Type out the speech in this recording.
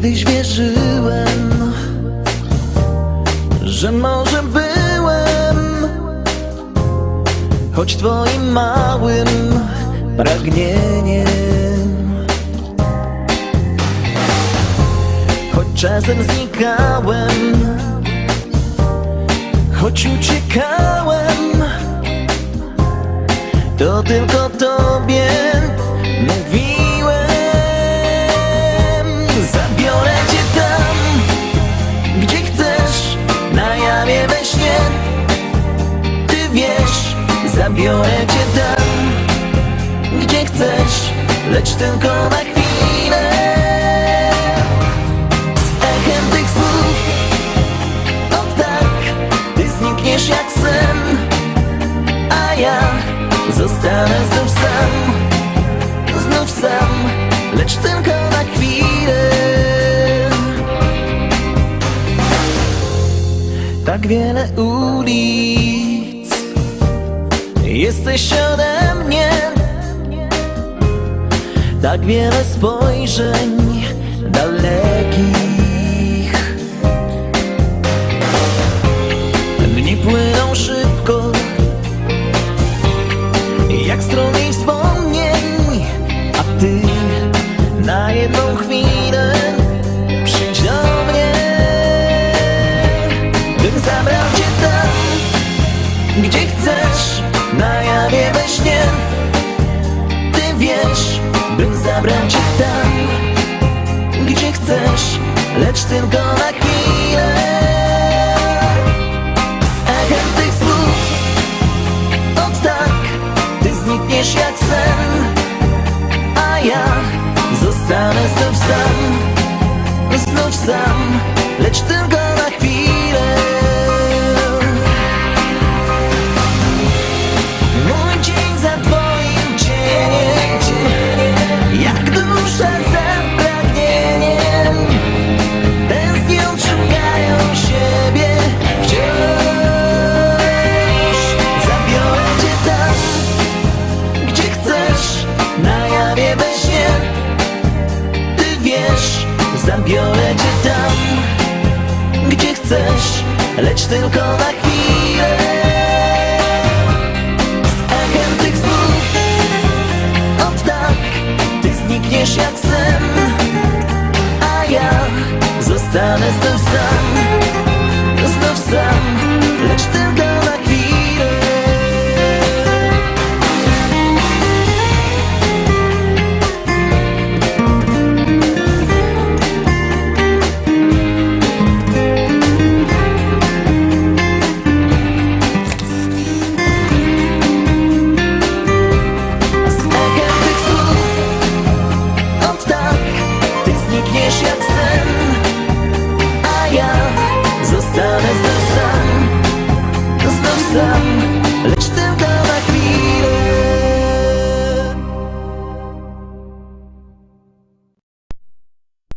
Kiedyś wierzyłem, że może byłem choć twoim małym pragnieniem. Choć czasem znikałem, choć uciekałem, to tylko tobie zabiorę cię tam, gdzie chcesz, lecz tylko na chwilę. Z echem tych słów, o tak, ty znikniesz jak sen, a ja zostanę znów sam, znów sam, lecz tylko na chwilę. Tak wiele ulic Jesteś ode mnie. Tak wiele spojrzeń dalekich. Dni płyną szybko Jak strumień wspomnień A ty na jedną chwilę Przyjdź do mnie. Bym zabrał cię tam Gdzie chcesz Na jawie we śnie Ty wiesz Bym zabrał cię tam Gdzie chcesz Lecz tylko na chwilę. Z echem tych słów O tak Ty znikniesz jak sen. A ja Zostanę znów sam Znów sam Lecz tylko chcesz, lecz tylko na chwilę. Z echem tych słów, od tak, ty znikniesz jak sen. A ja zostanę znów sam, znów sam, lecz tylko